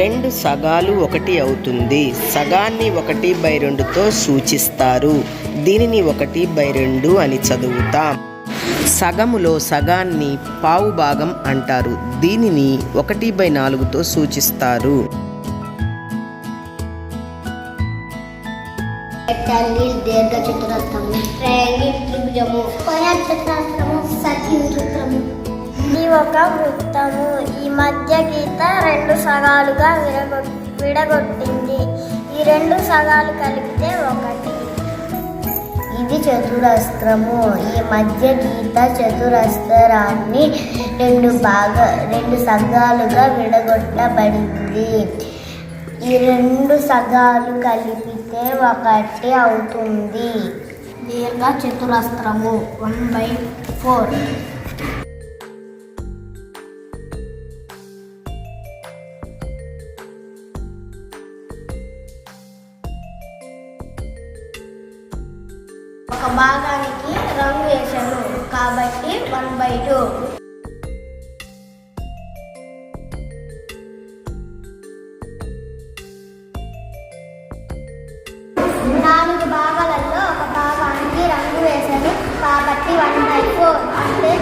రెండు సగాలు ఒకటి అవుతుంది. సగాన్ని ఒకటి బై రెండుతో సూచిస్తారు. దీనిని ఒకటి బై రెండు అని చదువుతాం. సగములో సగాన్ని పావు భాగం అంటారు. దీనిని ఒకటి బై నాలుగుతో సూచిస్తారు. రెక్టాంగిల్ ఒక వృత్తము. ఈ మధ్య గీత రెండు సగాలుగా విడగొ విడగొట్టింది. ఈ రెండు సగాలు కలిపితే ఒకటి. ఇది చతురస్త్రము ఈ మధ్య గీత చతురస్త్రాన్ని రెండు భాగ రెండు సగాలుగా విడగొట్టబడింది. ఈ రెండు సగాలు కలిపితే ఒకటి అవుతుంది. దీర్ఘ చతురస్త్రము వన్ బై ఫోర్. ఒక భాగానికి రంగు వేసాను కాబట్టి వన్ బై టూ నాలుగు భాగాలలో ఒక భాగానికి రంగు వేసాను కాబట్టి వన్ బై ఫోర్ అంటే